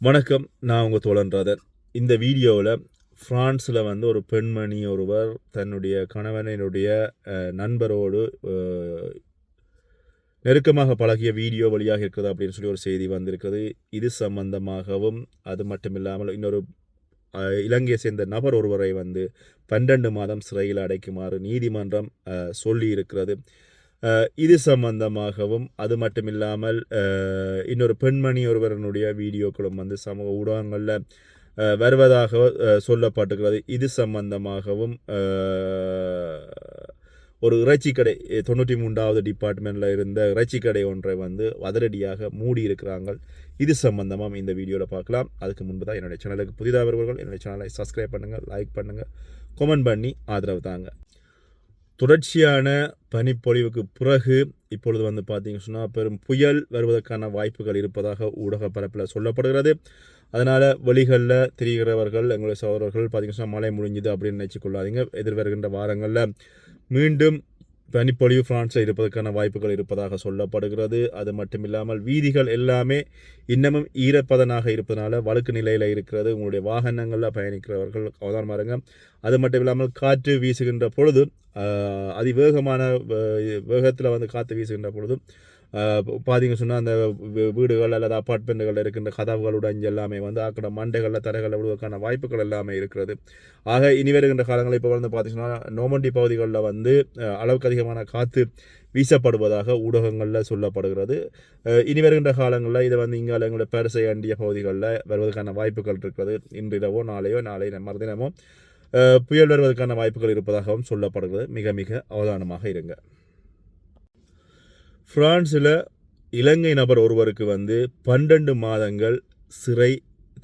வணக்கம் நான் உங்கள் தோழன்றாதன் இந்த வீடியோவில் ஃப்ரான்ஸில் வந்து ஒரு பெண்மணி ஒருவர் தன்னுடைய கணவனினுடைய நண்பரோடு நெருக்கமாக பழகிய வீடியோ வழியாக இருக்கிறது அப்படின்னு சொல்லி ஒரு செய்தி வந்திருக்கிறது இது சம்பந்தமாகவும் அது மட்டும் இல்லாமல் இன்னொரு இலங்கையை சேர்ந்த நபர் ஒருவரை வந்து பன்னெண்டு மாதம் சிறையில் அடைக்குமாறு நீதிமன்றம் சொல்லி இருக்கிறது இது சம்பந்தமாகவும் அது மட்டுமில்லாமல் இல்லாமல் இன்னொரு பெண்மணி ஒருவரனுடைய வீடியோக்களும் வந்து சமூக ஊடகங்களில் வருவதாக சொல்லப்பட்டுகிறது இது சம்பந்தமாகவும் ஒரு இறைச்சி கடை தொண்ணூற்றி மூன்றாவது டிபார்ட்மெண்ட்டில் இருந்த இறைச்சி கடை ஒன்றை வந்து அதிரடியாக மூடி இருக்கிறாங்க இது சம்பந்தமாக இந்த வீடியோவில் பார்க்கலாம். அதுக்கு முன்பு தான் என்னுடைய சேனலுக்கு புதிதாக வருபவர்கள் என்னுடைய சேனலை சப்ஸ்கிரைப் பண்ணுங்கள் லைக் பண்ணுங்கள் கமெண்ட் பண்ணி ஆதரவு தாங்க. தொடர்ச்சியான பனிப்பொழிவுக்கு பிறகு இப்பொழுது வந்து பார்த்தீங்க சொன்னால் பெரும் புயல் வருவதற்கான வாய்ப்புகள் இருப்பதாக ஊடக பரப்பில் சொல்லப்படுகிறது. அதனால் வெளிகளில் திரிகிறவர்கள் எங்களுடைய சகோதரர்கள் பார்த்தீங்கன்னா சொன்னால் மழை முடிஞ்சுது அப்படின்னு நினச்சி கொள்ளாதீங்க. எதிர்வருகின்ற வாரங்களில் மீண்டும் பனிப்பொழிவு பிரான்ஸில் இருப்பதற்கான வாய்ப்புகள் இருப்பதாக சொல்லப்படுகிறது. அது மட்டுமில்லாமல் வீதிகள் எல்லாமே இன்னமும் ஈரப்பதனாக இருப்பதனால வழுக்கு நிலையில் இருக்கிறது. உங்களுடைய வாகனங்களில் பயணிக்கிறவர்கள் அவதானமாக இருங்க அது மட்டும் இல்லாமல் காற்று வீசுகின்ற பொழுது அதிவேகமான வேகத்தில் வந்து காற்று வீசுகின்ற பொழுதும் பார்த்தீங்க சொன்னால் அந்த வீடுகள் அல்லது அப்பார்ட்மெண்ட்டுகள் இருக்கின்ற கதவுகள் அஞ்சு எல்லாமே வந்து அக்கட மண்டைகளில் தரைகளில் விடுவதற்கான வாய்ப்புகள் எல்லாமே இருக்கிறது. ஆக இனி வருகின்ற காலங்களில் இப்போ வந்து பார்த்தீங்கன்னா நோமண்டி பகுதிகளில் வந்து அளவுக்கு அதிகமான காற்று வீசப்படுவதாக ஊடகங்களில் சொல்லப்படுகிறது. இனி வருகின்ற காலங்களில் இதை வந்து இங்கே எங்களுடைய பரிசை அண்டிய பகுதிகளில் வருவதற்கான வாய்ப்புகள் இருக்கிறது. இன்றிரவோ நாளையோ நாளை மறுதினமோ புயல் வருவதற்கான வாய்ப்புகள் இருப்பதாகவும் சொல்லப்படுகிறது. மிக மிக அவதானமாக இருங்க. ஃப்ரான்ஸில் இலங்கை நபர் ஒருவருக்கு வந்து பன்னெண்டு மாதங்கள் சிறை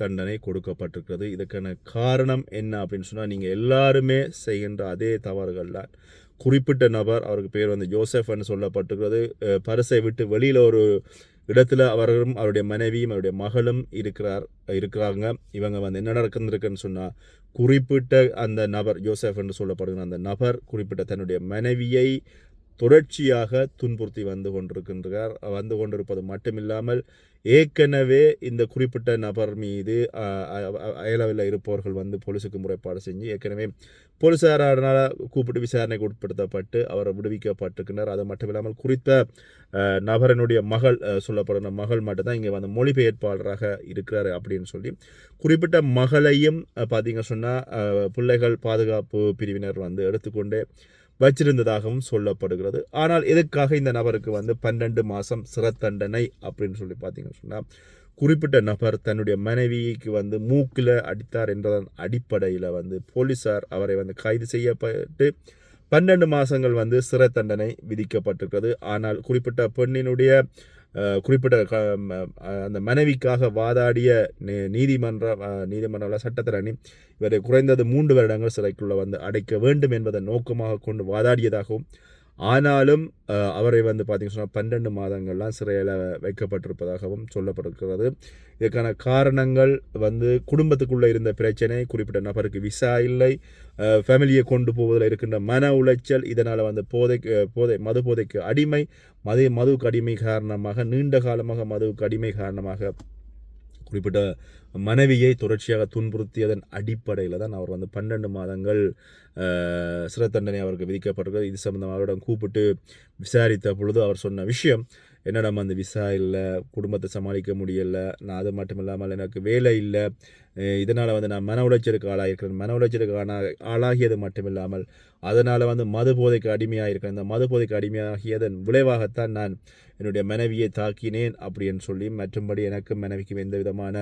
தண்டனை கொடுக்கப்பட்டிருக்கிறது. இதுக்கான காரணம் என்ன அப்படின்னு சொன்னால் நீங்கள் எல்லாருமே செய்கின்ற அதே தவறுகள் தான். குறிப்பிட்ட நபர் அவருக்கு பேர் வந்து ஜோசப்னு சொல்லப்பட்டிருக்கிறது. பரிசை விட்டு வெளியில் ஒரு இடத்துல அவரும் அவருடைய மனைவியும் அவருடைய மகளும் இருக்கிறார் இருக்கிறாங்க. இவங்க வந்து என்ன நடக்குதுன்னு சொன்னால் குறிப்பிட்ட அந்த நபர் ஜோசப் என்று சொல்லப்படுகிற அந்த நபர் குறிப்பிட்ட தன்னுடைய மனைவியை தொடர்ச்சியாக துன்புறுத்தி வந்து கொண்டிருக்கின்றார். வந்து கொண்டிருப்பது மட்டுமில்லாமல் ஏற்கனவே இந்த குறிப்பிட்ட நபர் மீது அ- அயலவில் இருப்பவர்கள் வந்து போலீஸுக்கு முறைப்பாடு செஞ்சு ஏற்கனவே போலீஸாரால் கூப்பிட்டு விசாரணைக்கு உட்படுத்தப்பட்டு அவர் விடுவிக்கப்பட்டிருக்கிறார் அது மட்டும் இல்லாமல் குறித்த நபரனுடைய மகள் சொல்லப்படுற மகள் மட்டும்தான் இங்கே வந்து மொழிபெயர்ப்பாளராக இருக்கிறார் அப்படின்னு சொல்லி குறிப்பிட்ட மகளையும் பார்த்தீங்க சொன்னால் பிள்ளைகள் பாதுகாப்பு பிரிவினர் வந்து எடுத்துக்கொண்டு வச்சிருந்ததாகவும் சொல்லப்படுகிறது. ஆனால் எதற்காக இந்த நபருக்கு வந்து பன்னெண்டு மாதம் சிறை தண்டனை அப்படின்னு சொல்லி பார்த்தீங்கன்னு சொன்னால் குறிப்பிட்ட நபர் தன்னுடைய மனைவிக்கு வந்து மூக்கில் அடித்தார் என்றதன் அடிப்படையில் வந்து போலீஸார் அவரை வந்து கைது செய்யப்பட்டு பன்னெண்டு மாதங்கள் வந்து சிறை தண்டனை விதிக்கப்பட்டிருக்கிறது. ஆனால் குறிப்பிட்ட பெண்ணினுடைய குறிப்பிட்ட அந்த மனைவிக்காக வாதாடிய நீதிமன்ற நீதிமன்ற சட்டத்திரணி இவரை குறைந்தது மூன்று வருடங்கள் சிறைக்குள்ள வந்து அடைக்க வேண்டும் என்பதை நோக்கமாக கொண்டு வாதாடியதாகவும் ஆனாலும் அவரை வந்து பார்த்தீங்கன்னா சொன்னால் பன்னெண்டு மாதங்கள்லாம் சிறையில் வைக்கப்பட்டிருப்பதாகவும் சொல்லப்பட்டிருக்கிறது இதற்கான காரணங்கள் வந்து குடும்பத்துக்குள்ளே இருந்த பிரச்சனை குறிப்பிட்ட நபருக்கு விசா இல்லை ஃபேமிலியை கொண்டு போவதில் இருக்கின்ற மன உளைச்சல் இதனால் வந்து போதைக்கு போதை மது போதைக்கு அடிமை மது மதுவுக்கு அடிமை காரணமாக நீண்ட காலமாக மதுவுக்கு அடிமை காரணமாக குறிப்பிட்ட மனைவியை தொடர்ச்சியாக துன்புறுத்தியதன் அடிப்படையில் தான் அவர் வந்து பன்னெண்டு மாதங்கள் சிறை தண்டனை அவருக்கு விதிக்கப்பட்டிருக்கிறது. இது சம்பந்தமாக அவரிடம் கூப்பிட்டு விசாரித்த பொழுது அவர் சொன்ன விஷயம் என்னிடம் அந்த விசா இல்லை குடும்பத்தை சமாளிக்க முடியலை நான் அது மட்டும் இல்லாமல் எனக்கு வேலை இல்லை இதனால் வந்து நான் மன உளைச்சலுக்கு ஆளாகிருக்கிறேன் மன உளைச்சலுக்கு ஆனா ஆளாகியது மட்டும் இல்லாமல் அதனால் வந்து மது போதைக்கு அடிமையாக இருக்கிறேன் இந்த மது போதைக்கு அடிமையாகியதன் விளைவாகத்தான் நான் என்னுடைய மனைவியை தாக்கினேன் அப்படின்னு சொல்லி மற்றும்படி எனக்கும் மனைவிக்கும் எந்த விதமான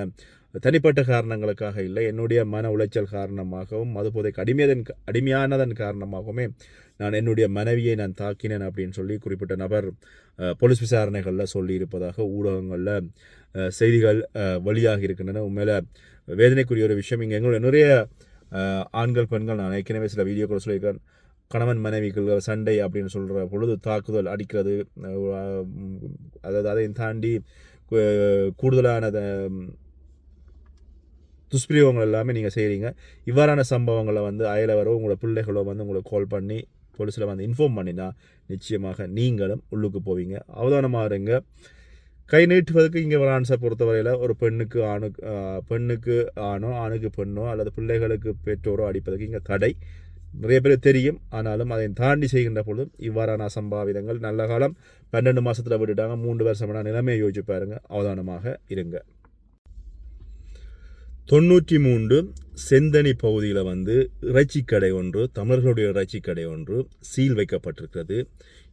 தனிப்பட்ட காரணங்களுக்காக இல்லை. என்னுடைய மன உளைச்சல் காரணமாகவும் மது போதைக்கு அடிமையதன் அடிமையானதன் காரணமாகவுமே நான் என்னுடைய மனைவியை நான் தாக்கினேன் அப்படின்னு சொல்லி குறிப்பிட்ட நபர் போலீஸ் விசாரணைகளில் சொல்லியிருப்பதாக ஊடகங்களில் செய்திகள் வழியாக இருக்கின்றன. உண்மையில் வேதனைக்குரிய ஒரு விஷயம். இங்கே எங்களுடைய நிறைய ஆண்கள் பெண்கள் நான் ஏற்கனவே சில வீடியோக்கள் சொல்லியிருக்கேன். கணவன் மனைவிகள் சண்டை அப்படின்னு சொல்கிற பொழுது தாக்குதல் அடிக்கிறது அதாவது அதையும் தாண்டி கூடுதலான துஷ்பிரயோகங்கள் எல்லாமே நீங்கள் செய்கிறீங்க இவ்வாறான சம்பவங்களை வந்து அயலவரோ உங்களோட பிள்ளைகளோ வந்து உங்களுக்கு கால் பண்ணி போலீஸில் வந்து இன்ஃபார்ம் பண்ணினா நிச்சயமாக நீங்களும் உள்ளுக்கு போவீங்க. அவதானமாக இருங்க. கை நீட்டுவதற்கு இங்கே பிரான்ஸை பொறுத்தவரையில் ஒரு பெண்ணுக்கு ஆணுக்கு பெண்ணுக்கு ஆணோ ஆணுக்கு பெண்ணோ அல்லது பிள்ளைகளுக்கு பெற்றோரோ அடிப்பதற்கு இங்கே தடை. நிறைய பேர் தெரியும். ஆனாலும் அதை தாண்டி செய்கின்ற பொழுது இவ்வாறான அசம்பாவிதங்கள் நல்ல காலம். பன்னெண்டு மாதத்தில் விட்டுட்டாங்க. மூன்று வருஷமான நிலைமையை யோசிச்சு பாருங்க. அவதானமாக இருங்க. தொண்ணூற்றி மூன்று செந்தனி பகுதியில் வந்து இறைச்சிக்கடை ஒன்று தமிழர்களுடைய இறைச்சி கடை ஒன்று சீல் வைக்கப்பட்டிருக்கிறது.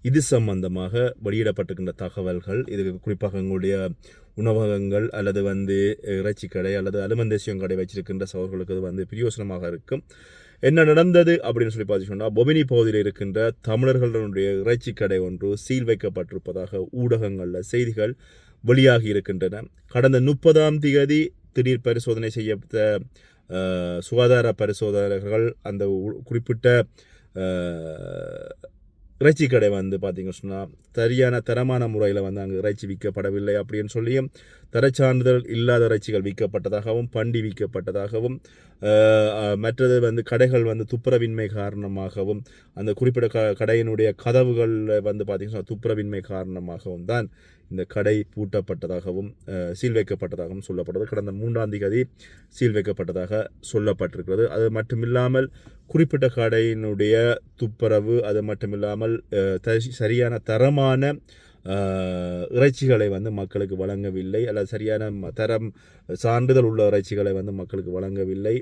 இது சம்பந்தமாக வெளியிடப்பட்டிருக்கின்ற தகவல்கள் இது குறிப்பாக எங்களுடைய உணவகங்கள் அல்லது வந்து இறைச்சி கடை அல்லது அலுமந்தேசியம் கடை வச்சிருக்கின்ற சவர்களுக்கு அது வந்து பிரயோசனமாக இருக்கும். என்ன நடந்தது அப்படின்னு சொல்லி பார்த்து சொன்னால் பொமினி பகுதியில் இருக்கின்ற தமிழர்களுடைய இறைச்சி கடை ஒன்று சீல் வைக்கப்பட்டிருப்பதாக ஊடகங்களில் செய்திகள் வெளியாகி இருக்கின்றன. கடந்த முப்பதாம் தேதி திடீர் பரிசோதனை செய்யப்பட்ட சுகாதார பரிசோதகர்கள் அந்த உ- குறிப்பிட்ட இறைச்சி கடை வந்து பார்த்திங்க சொன்னால் சரியான தரமான முறையில் வந்து அங்கே இறைச்சி விற்கப்படவில்லை அப்படின்னு சொல்லியும் தரச்சான்றிதழ் இல்லாத இறைச்சிகள் விற்கப்பட்டதாகவும் பண்டி விற்கப்பட்டதாகவும் மற்றது வந்து கடைகள் வந்து துப்புரவின்மை காரணமாகவும் அந்த குறிப்பிட்ட க கடையினுடைய கதவுகளில் வந்து பார்த்திங்கன்னா துப்புரவின்மை காரணமாகவும் தான் இந்த கடை பூட்டப்பட்டதாகவும் சீல் வைக்கப்பட்டதாகவும் சொல்லப்படுறது கடந்த மூன்றாம் தேதி சீல் வைக்கப்பட்டதாக சொல்லப்பட்டிருக்கிறது. அது மட்டுமில்லாமல் குறிப்பிட்ட கடையினுடைய துப்புரவு அது மட்டுமில்லாமல் த- சரியான தரமான இறைச்சிகளை வந்து மக்களுக்கு வழங்கவில்லை. அல்லது சரியான தரம் சான்றிதழ் உள்ள இறைச்சிகளை வந்து மக்களுக்கு வழங்கவில்லை.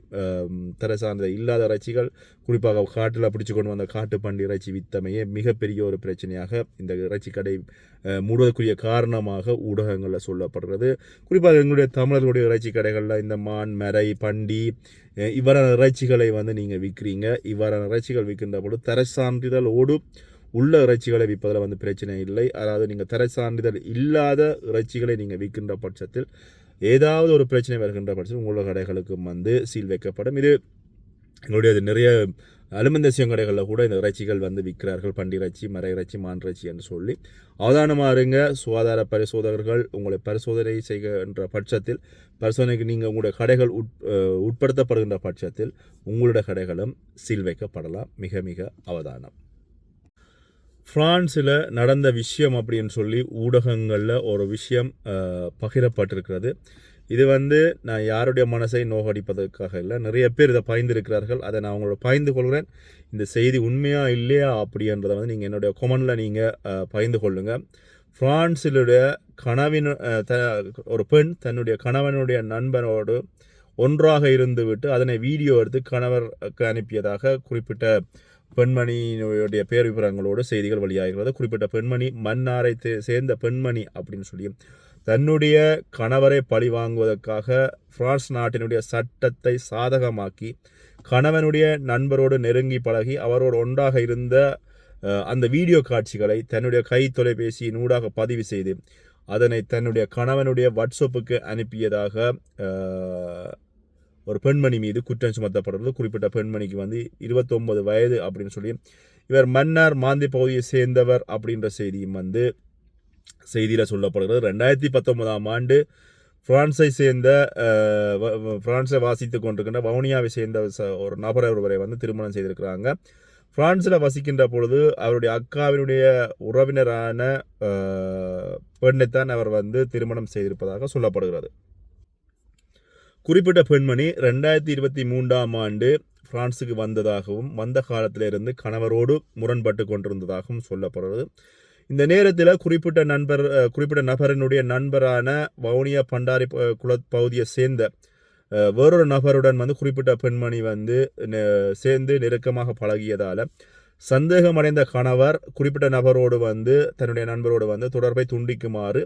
தர சான்றிதழ் இல்லாத இறைச்சிகள் குறிப்பாக காட்டில் பிடிச்சு கொண்டு வந்த காட்டு பண்டி இறைச்சி வித்தமையே மிகப்பெரிய ஒரு பிரச்சனையாக இந்த இறைச்சி கடை மூடுவதற்குரிய காரணமாக ஊடகங்களில் சொல்லப்படுறது குறிப்பாக எங்களுடைய தமிழர்களுடைய இறைச்சி கடைகளில் இந்த மான் மரை பண்டி இவ்வாறான இறைச்சிகளை வந்து நீங்கள் விற்கிறீங்க இவ்வாறான இறைச்சிகள் விற்கின்ற பொழுது தர சான்றிதழோடு உள்ள இறைச்சிகளை விற்பதில் வந்து பிரச்சனை இல்லை. அதாவது நீங்கள் தர சான்றிதழ் இல்லாத இறைச்சிகளை நீங்கள் விற்கின்ற பட்சத்தில் ஏதாவது ஒரு பிரச்சனை வருகின்ற பட்சத்தில் உங்களோட கடைகளுக்கும் வந்து சீல் வைக்கப்படும். இது எங்களுடைய நிறைய அலுமந்தசியம் கடைகளில் கூட இந்த இறைச்சிகள் வந்து விற்கிறார்கள். பண்டிரச்சி இறைச்சி மர இறைச்சி மான் இறைச்சி என்று சொல்லி. அவதானமாக இருங்க. சுகாதார பரிசோதகர்கள் உங்களை பரிசோதனை செய்கின்ற பட்சத்தில் பரிசோதனைக்கு நீங்கள் உங்களுடைய கடைகள் உட் உட்படுத்தப்படுகின்ற பட்சத்தில் உங்களுடைய கடைகளும் சீல் வைக்கப்படலாம். மிக மிக அவதானம். ஃப்ரான்ஸில் நடந்த விஷயம் அப்படின்னு சொல்லி ஊடகங்களில் ஒரு விஷயம் பகிரப்பட்டிருக்கிறது. இது வந்து நான் யாருடைய மனசை நோகடிப்பதற்காக இல்லை நிறைய பேர் இதை பாய்ந்திருக்கிறார்கள் அதை நான் அவங்களோட பாய்ந்து கொள்கிறேன். இந்த செய்தி உண்மையா இல்லையா அப்படின்றத வந்து நீங்கள் என்னுடைய கொமனில் நீங்கள் பகிர்ந்து கொள்ளுங்கள் ஃப்ரான்ஸிலுடைய கனவின் த ஒரு பெண் தன்னுடைய கணவனுடைய நண்பனோடு ஒன்றாக இருந்துவிட்டு அதனை வீடியோ எடுத்து கணவருக்கு அனுப்பியதாக குறிப்பிட்ட பெண்மணியினுடைய பேர் விவரங்களோடு செய்திகள் வெளியாகிறது. குறிப்பிட்ட பெண்மணி மன்னாரை சேர்ந்த பெண்மணி அப்படின்னு சொல்லி தன்னுடைய கணவரை பழி வாங்குவதற்காக பிரான்ஸ் நாட்டினுடைய சட்டத்தை சாதகமாக்கி கணவனுடைய நண்பரோடு நெருங்கி பழகி அவரோடு ஒன்றாக இருந்த அந்த வீடியோ காட்சிகளை தன்னுடைய கை தொலைபேசியின் ஊடாக பதிவு செய்து அதனை தன்னுடைய கணவனுடைய வாட்ஸ்அப்புக்கு அனுப்பியதாக ஒரு பெண்மணி மீது குற்றம் சுமத்தப்படுறது குறிப்பிட்ட பெண்மணிக்கு வந்து இருபத்தொம்பது வயது அப்படின்னு சொல்லி இவர் மன்னார் மாந்தி பகுதியை சேர்ந்தவர் அப்படின்ற செய்தியும் வந்து செய்தியில் சொல்லப்படுகிறது. ரெண்டாயிரத்தி பத்தொன்பதாம் ஆண்டு பிரான்ஸை சேர்ந்த வ- பிரான்ஸை வாசித்து கொண்டிருக்கின்ற வவுனியாவை சேர்ந்த ச- ஒரு நபர் ஒருவரை வந்து திருமணம் செய்திருக்கிறாங்க. பிரான்ஸில் வசிக்கின்ற பொழுது அவருடைய அக்காவினுடைய உறவினரான பெண்ணைத்தான் அவர் வந்து திருமணம் செய்திருப்பதாக சொல்லப்படுகிறது. குறிப்பிட்ட பெண்மணி ரெண்டாயிரத்தி இருபத்தி மூன்றாம் ஆண்டு பிரான்ஸுக்கு வந்ததாகவும் வந்த காலத்திலிருந்து கணவரோடு முரண்பட்டு கொண்டிருந்ததாகவும் சொல்லப்படுறது இந்த நேரத்தில் குறிப்பிட்ட நண்பர் குறிப்பிட்ட நபரினுடைய நண்பரான வவுனியா பண்டாரி குல பகுதியை சேர்ந்த வேறொரு நபருடன் வந்து குறிப்பிட்ட பெண்மணி வந்து நெ- சேர்ந்து நெருக்கமாக பழகியதால் சந்தேகமடைந்த கணவர் குறிப்பிட்ட நபரோடு வந்து தன்னுடைய நண்பரோடு வந்து தொடர்பை துண்டிக்குமாறு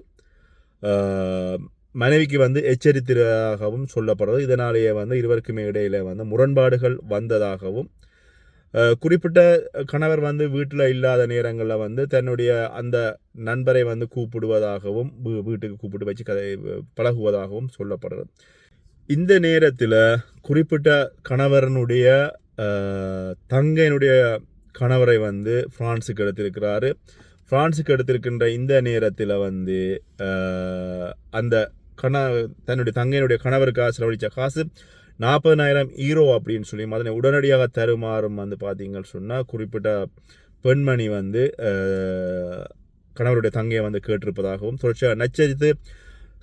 மனைவிக்கு வந்து எச்சரித்ததாகவும் சொல்லப்படுறது இதனாலேயே வந்து இருவருக்குமே இடையில வந்து முரண்பாடுகள் வந்ததாகவும் குறிப்பிட்ட கணவர் வந்து வீட்டில் இல்லாத நேரங்களில் வந்து தன்னுடைய அந்த நண்பரை வந்து கூப்பிடுவதாகவும் வீட்டுக்கு கூப்பிட்டு வச்சு கதை பழகுவதாகவும் சொல்லப்படுறது இந்த நேரத்தில் குறிப்பிட்ட கணவரனுடைய தங்கையினுடைய கணவரை வந்து ஃப்ரான்ஸுக்கு எடுத்திருக்கிறாரு. ஃப்ரான்ஸுக்கு எடுத்திருக்கின்ற இந்த நேரத்தில் வந்து அந்த கண தன்னுடைய தங்கையினுடைய கணவருக்காக செலவழித்த காசு நாற்பதனாயிரம் ஈரோ அப்படின்னு சொல்லி அதனை உடனடியாக தருமாறும் வந்து பார்த்தீங்கன்னு சொன்னால் குறிப்பிட்ட பெண்மணி வந்து கணவருடைய தங்கையை வந்து கேட்டிருப்பதாகவும் தொடர்ச்சியாக நச்சரித்து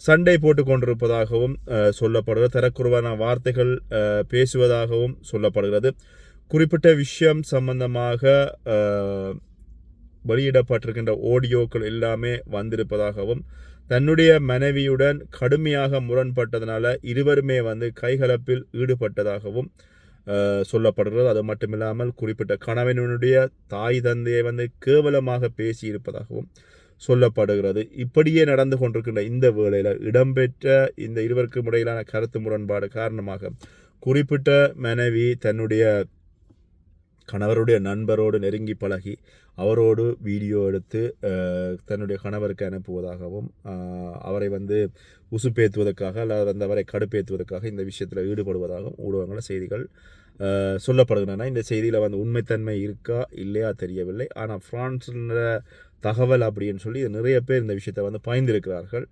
சண்டை போட்டு கொண்டிருப்பதாகவும் சொல்லப்படுகிறது. தரக்குறைவான வார்த்தைகள் பேசுவதாகவும் சொல்லப்படுகிறது. குறிப்பிட்ட விஷயம் சம்பந்தமாக வெளியிடப்பட்டிருக்கின்ற ஆடியோக்கள் எல்லாமே வந்திருப்பதாகவும் தன்னுடைய மனைவியுடன் கடுமையாக முரண்பட்டதுனால இருவருமே வந்து கைகலப்பில் ஈடுபட்டதாகவும் சொல்லப்படுகிறது. அது மட்டுமில்லாமல் குறிப்பிட்ட கணவனுடைய தாய் தந்தையை வந்து கேவலமாக பேசியிருப்பதாகவும் சொல்லப்படுகிறது. இப்படியே நடந்து கொண்டிருக்கின்ற இந்த வேளையில் இடம்பெற்ற இந்த இருவருக்கும் இடையிலான கருத்து முரண்பாடு காரணமாக குறிப்பிட்ட மனைவி தன்னுடைய கணவருடைய நண்பரோடு நெருங்கி பழகி அவரோடு வீடியோ எடுத்து தன்னுடைய கணவருக்கு அனுப்புவதாகவும் அவரை வந்து உசுப்பேற்றுவதற்காக அல்லது வந்து அவரை கடுப்பேற்றுவதற்காக இந்த விஷயத்தில் ஈடுபடுவதாகவும் ஊடகங்களில் செய்திகள் சொல்லப்படுகின்றன. இந்த செய்தியில் வந்து உண்மைத்தன்மை இருக்கா இல்லையா தெரியவில்லை. ஆனால் பிரான்ஸ்ன்ற தகவல் அப்படின்னு சொல்லி நிறைய பேர் இந்த விஷயத்தை வந்து பாய்ந்திருக்கிறார்கள்.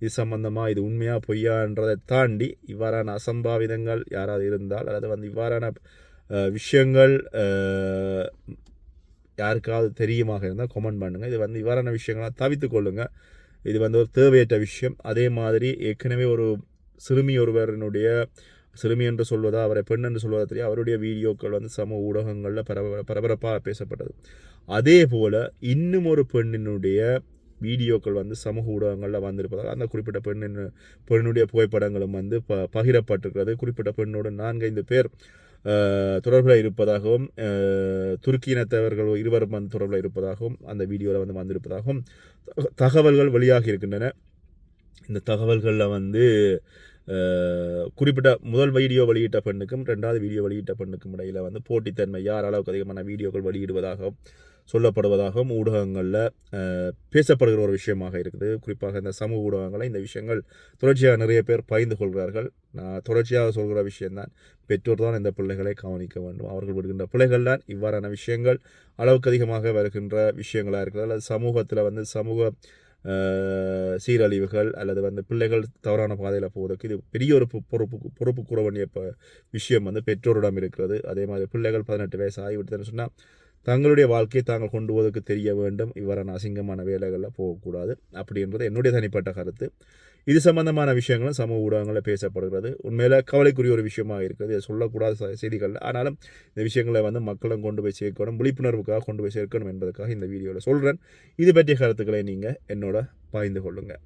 இது சம்பந்தமாக இது உண்மையாக பொய்யான்றதை தாண்டி இவ்வாறான அசம்பாவிதங்கள் யாராவது இருந்தால் அல்லது வந்து இவ்வாறான விஷயங்கள் யாருக்காவது தெரியுமாக இருந்தால் கமெண்ட் பண்ணுங்கள் இது வந்து இவ்வாறான விஷயங்களாக தவித்து கொள்ளுங்கள் இது வந்து ஒரு தேவையற்ற விஷயம். அதே மாதிரி ஏற்கனவே ஒரு சிறுமி ஒருவரினுடைய சிறுமி என்று சொல்வதா அவரை பெண் என்று சொல்வதா தெரியும் அவருடைய வீடியோக்கள் வந்து சமூக ஊடகங்களில் பரபர பரபரப்பாக பேசப்பட்டது அதே போல் இன்னும் ஒரு பெண்ணினுடைய வீடியோக்கள் வந்து சமூக ஊடகங்களில் வந்திருப்பதாக அந்த குறிப்பிட்ட பெண்ணின் பெண்ணுடைய புகைப்படங்களும் வந்து ப பகிரப்பட்டிருக்கிறது. குறிப்பிட்ட பெண்ணோடு நான்கைந்து பேர் தொடர்பில் இருப்பதாகவும் துருக்கி இனத்தவர்கள் இருவரும் வந்து தொடர்பில் இருப்பதாகவும் அந்த வீடியோவில் வந்து வந்திருப்பதாகவும் தக- தகவல்கள் வெளியாகி இருக்கின்றன. இந்த தகவல்களில் வந்து குறிப்பிட்ட முதல் வீடியோ வெளியிட்ட பெண்ணுக்கும் ரெண்டாவது வீடியோ வெளியிட்ட பெண்ணுக்கும் இடையில் வந்து போட்டித்தன்மை யார் அளவுக்கு அதிகமான வீடியோக்கள் வெளியிடுவதாகவும் சொல்லப்படுவதாகவும் ஊடகங்களில் பேசப்படுகிற ஒரு விஷயமாக இருக்குது. குறிப்பாக இந்த சமூக ஊடகங்களில் இந்த விஷயங்கள் தொடர்ச்சியாக நிறைய பேர் பகிர்ந்து கொள்கிறார்கள். நான் தொடர்ச்சியாக சொல்கிற விஷயம்தான் பெற்றோர் தான் இந்த பிள்ளைகளை கவனிக்க வேண்டும். அவர்கள் விடுகின்ற பிள்ளைகள் தான் இவ்வாறான விஷயங்கள் அளவுக்கு அதிகமாக வருகின்ற விஷயங்களாக இருக்கிறது அல்லது சமூகத்தில் வந்து சமூக சீரழிவுகள் அல்லது வந்து பிள்ளைகள் தவறான பாதையில் போவதற்கு இது பெரிய ஒரு பொ- பொறுப்பு பொறுப்பு கூற வேண்டிய விஷயம் வந்து பெற்றோரிடம் இருக்கிறது. அதே மாதிரி பிள்ளைகள் பதினெட்டு வயசு ஆகிவிட்டதுன்னு சொன்னால் தங்களுடைய வாழ்க்கையை தாங்கள் கொண்டு போவதற்கு தெரிய வேண்டும். இவ்வாறான அசிங்கமான வேலைகளில் போகக்கூடாது. அப்படின்றது என்னுடைய தனிப்பட்ட கருத்து. இது சம்பந்தமான விஷயங்களும் சமூக ஊடகங்களில் பேசப்படுகிறது. உண்மையில் கவலைக்குரிய ஒரு விஷயமாக இருக்குது இதை சொல்லக்கூடாத செய்திகள் ஆனாலும் இந்த விஷயங்களை வந்து மக்களும் கொண்டு போய் சேர்க்கணும் விழிப்புணர்வுக்காக கொண்டு போய் சேர்க்கணும் என்பதற்காக இந்த வீடியோவில் சொல்கிறேன் இது பற்றிய கருத்துக்களை நீங்கள் என்னோட பகிர்ந்து கொள்ளுங்கள்